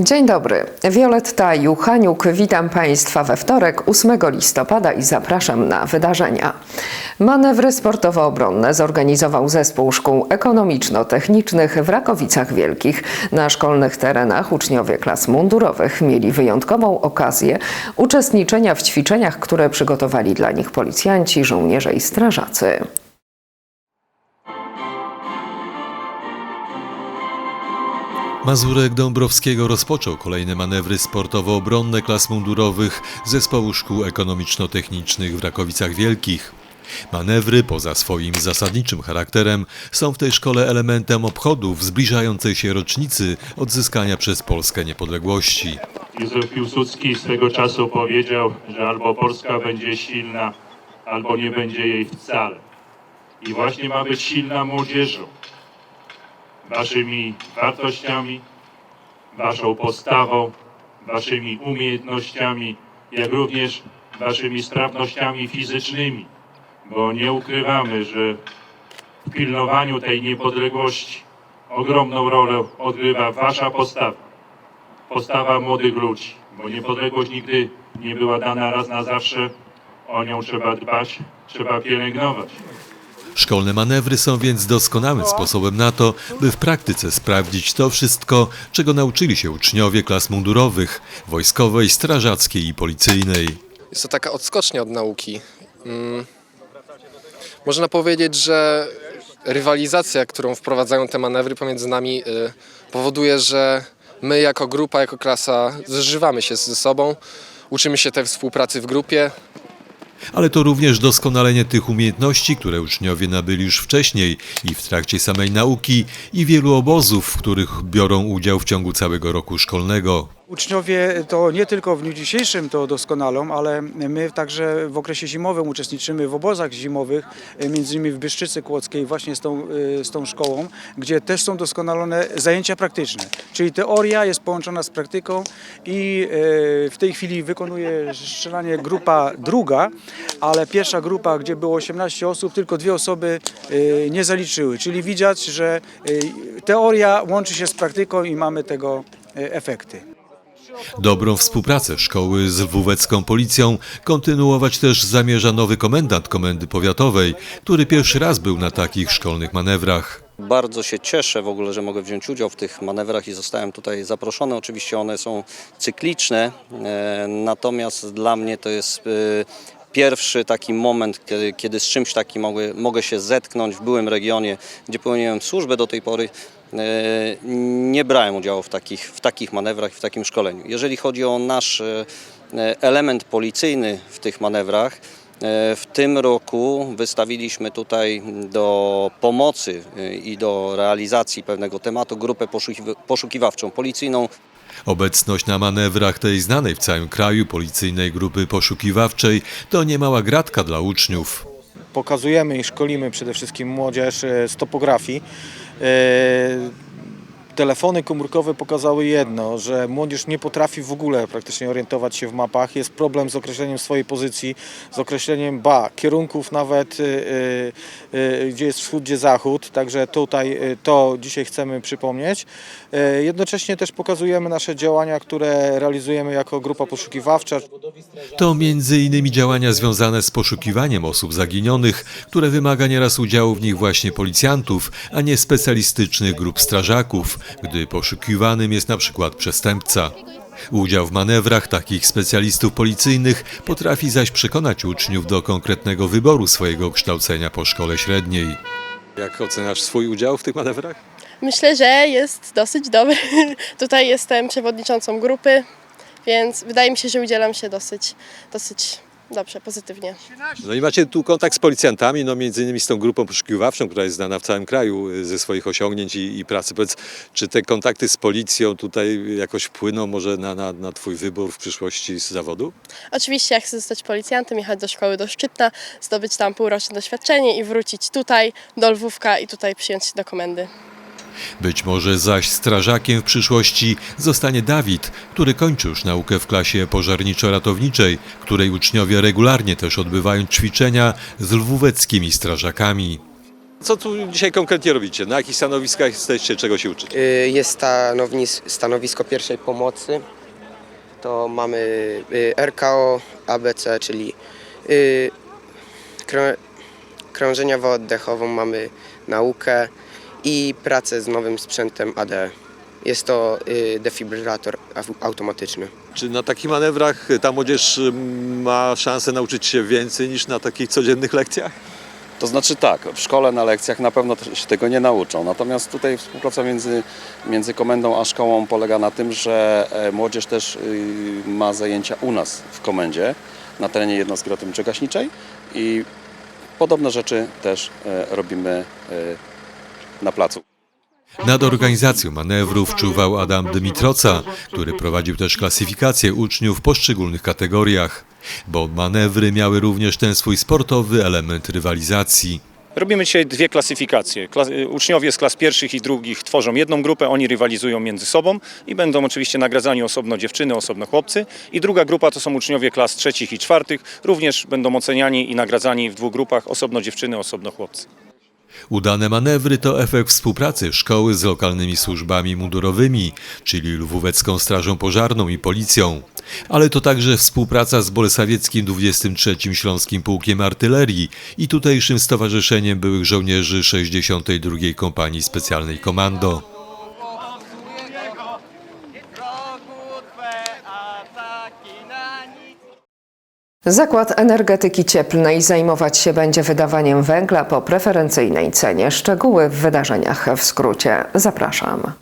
Dzień dobry. Wioletta Juchaniuk, witam Państwa we wtorek, 8 listopada i zapraszam na wydarzenia. Manewry sportowo-obronne zorganizował Zespół Szkół Ekonomiczno-Technicznych w Rakowicach Wielkich. Na szkolnych terenach uczniowie klas mundurowych mieli wyjątkową okazję uczestniczenia w ćwiczeniach, które przygotowali dla nich policjanci, żołnierze i strażacy. Mazurek Dąbrowskiego rozpoczął kolejne manewry sportowo-obronne klas mundurowych Zespołu Szkół Ekonomiczno-Technicznych w Rakowicach Wielkich. Manewry, poza swoim zasadniczym charakterem, są w tej szkole elementem obchodów zbliżającej się rocznicy odzyskania przez Polskę niepodległości. Józef Piłsudski swego czasu powiedział, że albo Polska będzie silna, albo nie będzie jej wcale. I właśnie ma być silna młodzieżą. Waszymi wartościami, waszą postawą, waszymi umiejętnościami, jak również waszymi sprawnościami fizycznymi. Bo nie ukrywamy, że w pilnowaniu tej niepodległości ogromną rolę odgrywa wasza postawa postawa młodych ludzi, bo niepodległość nigdy nie była dana raz na zawsze. O nią trzeba dbać, trzeba pielęgnować. Szkolne manewry są więc doskonałym sposobem na to, by w praktyce sprawdzić to wszystko, czego nauczyli się uczniowie klas mundurowych, wojskowej, strażackiej i policyjnej. Jest to taka odskocznia od nauki. Mm. Można powiedzieć, że rywalizacja, którą wprowadzają te manewry pomiędzy nami, y, powoduje, że my jako grupa, jako klasa zżywamy się ze sobą, uczymy się tej współpracy w grupie, Ale to również doskonalenie tych umiejętności, które uczniowie nabyli już wcześniej i w trakcie samej nauki i wielu obozów, w których biorą udział w ciągu całego roku szkolnego. Uczniowie to nie tylko w dniu dzisiejszym to doskonalą, ale my także w okresie zimowym uczestniczymy w obozach zimowych, e, między innymi w Byszczycy Kłodzkiej właśnie z tą, e, z tą szkołą, gdzie też są doskonalone zajęcia praktyczne. Czyli teoria jest połączona z praktyką i e, w tej chwili wykonuje strzelanie grupa druga, ale pierwsza grupa, gdzie było 18 osób, tylko dwie osoby nie zaliczyły. Czyli widać, że teoria łączy się z praktyką i mamy tego efekty. Dobrą współpracę szkoły z lwówecką policją kontynuować też zamierza nowy komendant Komendy Powiatowej, który pierwszy raz był na takich szkolnych manewrach. Bardzo się cieszę w ogóle, że mogę wziąć udział w tych manewrach i zostałem tutaj zaproszony. Oczywiście one są cykliczne, e, natomiast dla mnie to jest e, pierwszy taki moment, kiedy, z czymś takim mogę, mogę się zetknąć w byłym regionie, gdzie pełniłem służbę do tej pory. E, Nie brałem udziału w takich, w takich manewrach, w takim szkoleniu. Jeżeli chodzi o nasz e, element policyjny w tych manewrach, E, W tym roku wystawiliśmy tutaj do pomocy i do realizacji pewnego tematu grupę poszukiwa- poszukiwawczą policyjną. Obecność na manewrach tej znanej w całym kraju policyjnej grupy poszukiwawczej to niemała gratka dla uczniów. Pokazujemy i szkolimy przede wszystkim młodzież e, z topografii. E, Telefony komórkowe pokazały jedno, że młodzież nie potrafi w ogóle praktycznie orientować się w mapach. Jest problem z określeniem swojej pozycji, z określeniem ba, kierunków nawet, e, gdzie jest wschód, gdzie zachód. Także tutaj to dzisiaj chcemy przypomnieć. E, Jednocześnie też pokazujemy nasze działania, które realizujemy jako grupa poszukiwawcza. To między innymi działania związane z poszukiwaniem osób zaginionych, które wymaga nieraz udziału w nich właśnie policjantów, a nie specjalistycznych grup strażaków, gdy poszukiwanym jest na przykład przestępca. Udział w manewrach takich specjalistów policyjnych potrafi zaś przekonać uczniów do konkretnego wyboru swojego kształcenia po szkole średniej. Jak oceniasz swój udział w tych manewrach? Myślę, że jest dosyć dobry. Tutaj jestem przewodniczącą grupy, więc wydaje mi się, że udzielam się dosyć, dosyć dobrze, pozytywnie. No i macie tu kontakt z policjantami, no między innymi z tą grupą poszukiwawczą, która jest znana w całym kraju y, ze swoich osiągnięć i, i pracy. Powiedz, czy te kontakty z policją tutaj jakoś wpłyną może na, na, na twój wybór w przyszłości z zawodu? Oczywiście, jak chcę zostać policjantem, jechać do szkoły do Szczytna, zdobyć tam półroczne doświadczenie i wrócić tutaj do Lwówka i tutaj przyjąć się do komendy. Być może zaś strażakiem w przyszłości zostanie Dawid, który kończy już naukę w klasie pożarniczo-ratowniczej, której uczniowie regularnie też odbywają ćwiczenia z lwóweckimi strażakami. Co tu dzisiaj konkretnie robicie? Na jakich stanowiskach jesteście? Czego się uczycie? Y, Jest stanowisko pierwszej pomocy. To mamy y, RKO, ABC, czyli y, krą, krążeniową oddechową, mamy naukę i pracę z nowym sprzętem ADE. Jest to y, defibrylator au- automatyczny. Czy na takich manewrach ta młodzież ym, ma szansę nauczyć się więcej niż na takich codziennych lekcjach? To znaczy tak, w szkole na lekcjach na pewno się tego nie nauczą. Natomiast tutaj współpraca między, między komendą a szkołą polega na tym, że e, młodzież też y, ma zajęcia u nas w komendzie na terenie jednostki ratowniczo-gaśniczej i podobne rzeczy też e, robimy e, na placu. Nad organizacją manewrów czuwał Adam Dymitroca, który prowadził też klasyfikację uczniów w poszczególnych kategoriach, bo manewry miały również ten swój sportowy element rywalizacji. Robimy dzisiaj dwie klasyfikacje. Klas- uczniowie z klas pierwszych i drugich tworzą jedną grupę, oni rywalizują między sobą i będą oczywiście nagradzani osobno dziewczyny, osobno chłopcy. I druga grupa to są uczniowie klas trzecich i czwartych, również będą oceniani i nagradzani w dwóch grupach, osobno dziewczyny, osobno chłopcy. Udane manewry to efekt współpracy szkoły z lokalnymi służbami mundurowymi, czyli Lwówecką Strażą Pożarną i Policją. Ale to także współpraca z Bolesławieckim 23. Śląskim Pułkiem Artylerii i tutejszym Stowarzyszeniem Byłych Żołnierzy 62. Kompanii Specjalnej Komando. Zakład Energetyki Cieplnej zajmować się będzie wydawaniem węgla po preferencyjnej cenie. Szczegóły w wydarzeniach w skrócie. Zapraszam.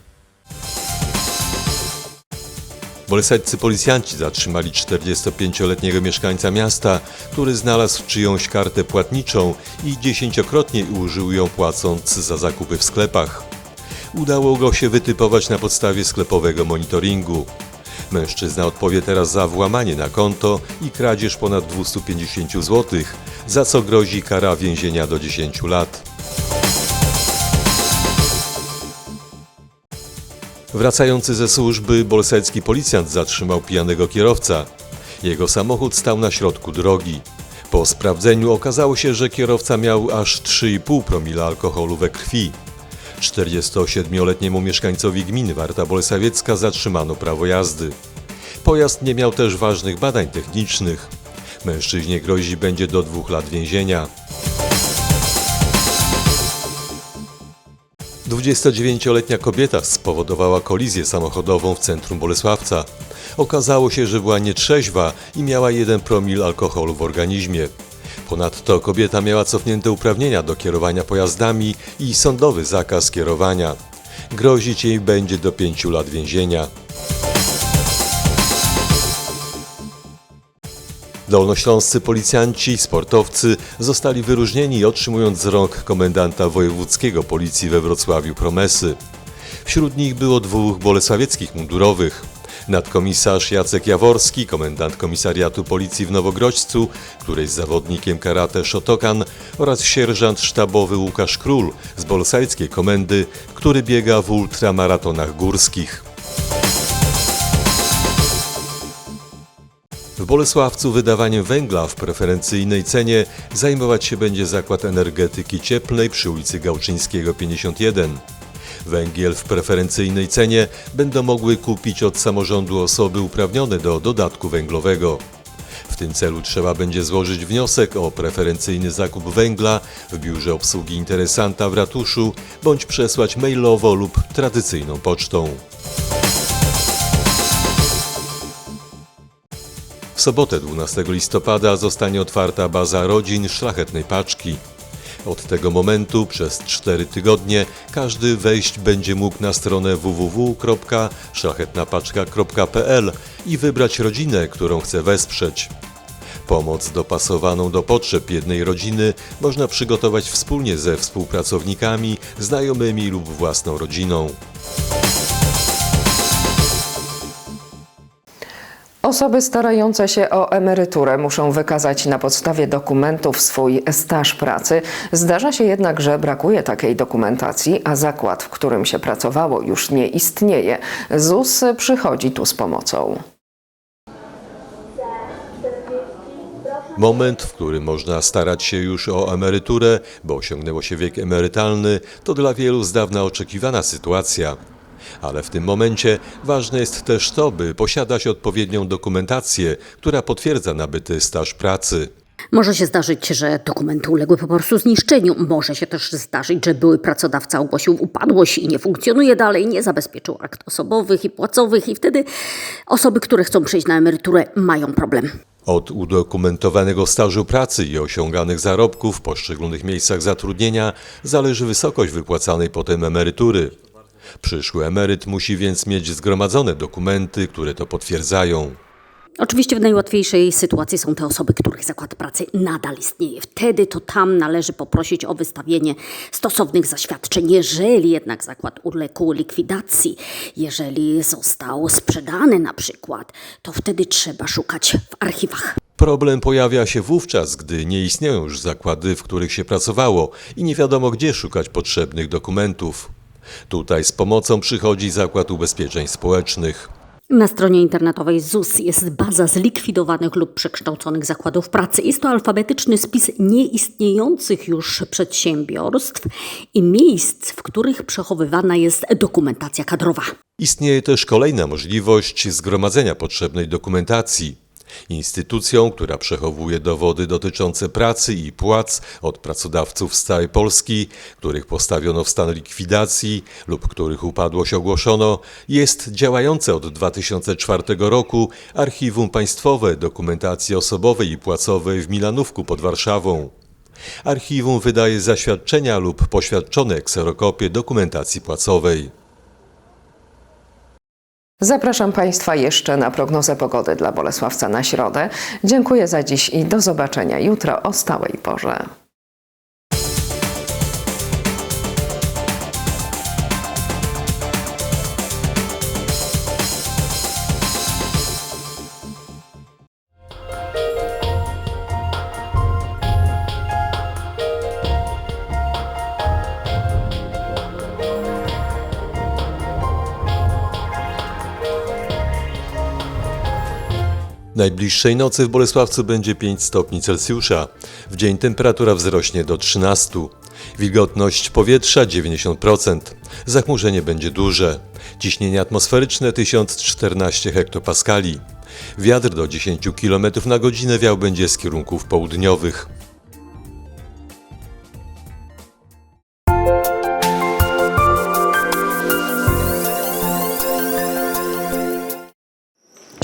Bolesławscy policjanci zatrzymali 45-letniego mieszkańca miasta, który znalazł czyjąś kartę płatniczą i dziesięciokrotnie użył ją płacąc za zakupy w sklepach. Udało go się wytypować na podstawie sklepowego monitoringu. Mężczyzna odpowie teraz za włamanie na konto i kradzież ponad 250 zł, za co grozi kara więzienia do 10 lat. Wracający ze służby bolsecki policjant zatrzymał pijanego kierowcę. Jego samochód stał na środku drogi. Po sprawdzeniu okazało się, że kierowca miał aż 3,5 promila alkoholu we krwi. 47-letniemu mieszkańcowi gminy Warta Bolesławiecka zatrzymano prawo jazdy. Pojazd nie miał też ważnych badań technicznych. Mężczyźnie grozi będzie do dwóch lat więzienia. 29-letnia kobieta spowodowała kolizję samochodową w centrum Bolesławca. Okazało się, że była nietrzeźwa i miała 1 promil alkoholu w organizmie. Ponadto kobieta miała cofnięte uprawnienia do kierowania pojazdami i sądowy zakaz kierowania. Grozić jej będzie do 5 lat więzienia. Dolnośląscy policjanci sportowcy zostali wyróżnieni otrzymując z rąk komendanta wojewódzkiego policji we Wrocławiu promesy. Wśród nich było dwóch bolesławieckich mundurowych. Nadkomisarz Jacek Jaworski, komendant komisariatu policji w Nowogrodzcu, który jest zawodnikiem karate Shotokan oraz sierżant sztabowy Łukasz Król z bolesławickiej komendy, który biega w ultramaratonach górskich. W Bolesławcu wydawaniem węgla w preferencyjnej cenie zajmować się będzie Zakład Energetyki Cieplnej przy ulicy Gałczyńskiego 51. Węgiel w preferencyjnej cenie będą mogły kupić od samorządu osoby uprawnione do dodatku węglowego. W tym celu trzeba będzie złożyć wniosek o preferencyjny zakup węgla w biurze obsługi interesanta w ratuszu bądź przesłać mailowo lub tradycyjną pocztą. W sobotę 12 listopada zostanie otwarta baza rodzin Szlachetnej Paczki. Od tego momentu przez 4 tygodnie każdy wejść będzie mógł na stronę www.szlachetnapaczka.pl i wybrać rodzinę, którą chce wesprzeć. Pomoc dopasowaną do potrzeb jednej rodziny można przygotować wspólnie ze współpracownikami, znajomymi lub własną rodziną. Osoby starające się o emeryturę muszą wykazać na podstawie dokumentów swój staż pracy. Zdarza się jednak, że brakuje takiej dokumentacji, a zakład, w którym się pracowało, już nie istnieje. ZUS przychodzi tu z pomocą. Moment, w którym można starać się już o emeryturę, bo osiągnęło się wiek emerytalny, to dla wielu z dawna oczekiwana sytuacja. Ale w tym momencie ważne jest też to, by posiadać odpowiednią dokumentację, która potwierdza nabyty staż pracy. Może się zdarzyć, że dokumenty uległy po prostu zniszczeniu. Może się też zdarzyć, że były pracodawca ogłosił upadłość i nie funkcjonuje dalej, nie zabezpieczył akt osobowych i płacowych i wtedy osoby, które chcą przejść na emeryturę mają problem. Od udokumentowanego stażu pracy i osiąganych zarobków w poszczególnych miejscach zatrudnienia zależy wysokość wypłacanej potem emerytury. Przyszły emeryt musi więc mieć zgromadzone dokumenty, które to potwierdzają. Oczywiście w najłatwiejszej sytuacji są te osoby, których zakład pracy nadal istnieje. Wtedy to tam należy poprosić o wystawienie stosownych zaświadczeń. Jeżeli jednak zakład uległ likwidacji, jeżeli został sprzedany na przykład, to wtedy trzeba szukać w archiwach. Problem pojawia się wówczas, gdy nie istnieją już zakłady, w których się pracowało i nie wiadomo gdzie szukać potrzebnych dokumentów. Tutaj z pomocą przychodzi Zakład Ubezpieczeń Społecznych. Na stronie internetowej ZUS jest baza zlikwidowanych lub przekształconych zakładów pracy. Jest to alfabetyczny spis nieistniejących już przedsiębiorstw i miejsc, w których przechowywana jest dokumentacja kadrowa. Istnieje też kolejna możliwość zgromadzenia potrzebnej dokumentacji. Instytucją, która przechowuje dowody dotyczące pracy i płac od pracodawców z całej Polski, których postawiono w stan likwidacji lub których upadłość ogłoszono, jest działające od 2004 roku Archiwum Państwowe Dokumentacji Osobowej i Płacowej w Milanówku pod Warszawą. Archiwum wydaje zaświadczenia lub poświadczone kserokopie dokumentacji płacowej. Zapraszam Państwa jeszcze na prognozę pogody dla Bolesławca na środę. Dziękuję za dziś i do zobaczenia jutro o stałej porze. Najbliższej nocy w Bolesławcu będzie 5 stopni Celsjusza. W dzień temperatura wzrośnie do 13. Wilgotność powietrza 90%. Zachmurzenie będzie duże. Ciśnienie atmosferyczne 1014 hektopaskali. Wiatr do 10 km na godzinę wiał będzie z kierunków południowych.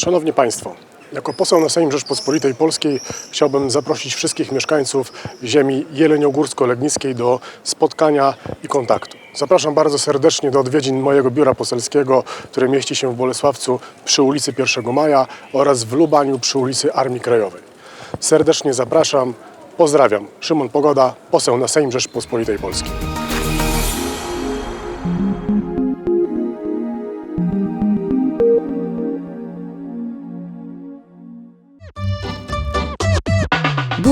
Szanowni Państwo, jako poseł na Sejm Rzeczpospolitej Polskiej chciałbym zaprosić wszystkich mieszkańców ziemi jeleniogórsko-legnickiej do spotkania i kontaktu. Zapraszam bardzo serdecznie do odwiedzin mojego biura poselskiego, które mieści się w Bolesławcu przy ulicy 1 Maja oraz w Lubaniu przy ulicy Armii Krajowej. Serdecznie zapraszam, pozdrawiam. Szymon Pogoda, poseł na Sejm Rzeczpospolitej Polskiej.